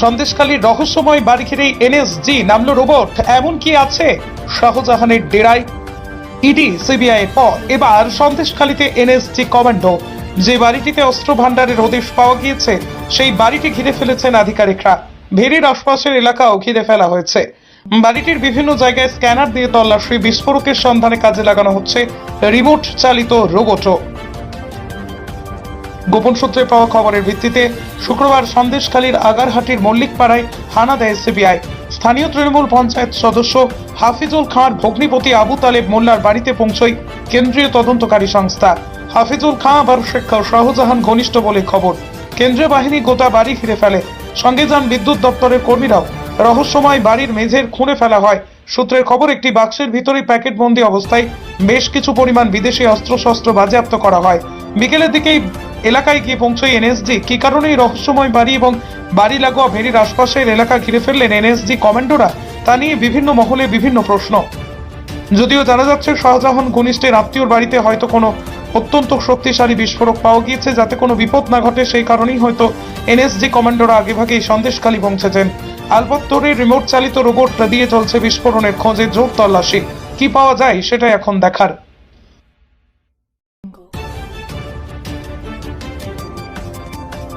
সন্দেশকালীর রহস্যময় বাড়ি ঘিরেই এনএসজি নামলো রোবট। এমন কি আছে? শাহজাহানের ডেরায় ইডি, সিবিআই এর পর। এবার সন্দেশখালীতে এনএসজি কমান্ডো। যে বাড়িটিতে অস্ত্র ভান্ডারের হদিশ পাওয়া গিয়েছে, সেই বাড়িটি ঘিরে ফেলেছেন আধিকারিকরা। ভেরির আশপাশের এলাকাও ঘিরে ফেলা হয়েছে। বাড়িটির বিভিন্ন জায়গায় স্ক্যানার দিয়ে তল্লাশি, বিস্ফোরকের সন্ধানে কাজে লাগানো হচ্ছে রিমোট চালিত রোবটও। গোপন সূত্রে পাওয়া খবরের ভিত্তিতে শুক্রবার সন্দেশখালীর আগারহাটির মল্লিকপাড়ায় হানা দেয় সিবিআই। স্থানীয় তৃণমূল পঞ্চায়েত সদস্য হাফিজুল খাঁর ভগ্নিপতি আবু তালেব মোল্লার বাড়িতে পৌঁছয় কেন্দ্রীয় তদন্তকারী সংস্থা। হাফিজুল খাঁ আবার শেখ শাহজাহান ঘনিষ্ঠ বলে খবর। কেন্দ্রীয় বাহিনী গোটা বাড়ি ঘিরে ফেলে। সঙ্গে যান বিদ্যুৎ দপ্তরের কর্মীরাও। রহস্যময় বাড়ির মেঝের খুঁড়ে ফেলা হয়। সূত্রের খবর, একটি বাক্সের ভিতরে প্যাকেটবন্দি অবস্থায় বেশ কিছু পরিমাণ বিদেশি অস্ত্রশস্ত্র বাজেয়াপ্ত করা হয়। বিকেলের দিকেই এলাকায় গিয়ে পৌঁছয় এনএসজি। কি কারণে এই রহস্যময় বাড়ি এবং বাড়ি লাগোয়া ভেরির আশপাশের এলাকা ঘিরে ফেললেন এনএসজি কমান্ডোরা, তা নিয়ে বিভিন্ন মহলে বিভিন্ন প্রশ্ন। যদিও জানা যাচ্ছে, শাহজাহান ঘনিষ্ঠের আত্মীয়র বাড়িতে হয়তো কোনো অত্যন্ত শক্তিশালী বিস্ফোরক পাওয়া গিয়েছে, যাতে কোনো বিপদ না ঘটে, সেই কারণেই হয়তো এনএসজি কমান্ডোরা আগেভাগেই সন্দেশখালী পৌঁছেছেন। আলবত্তরে রিমোট চালিত রোবট দিয়ে চলছে বিস্ফোরণের খোঁজে জোর তল্লাশি। কি পাওয়া যায় সেটাই এখন দেখার।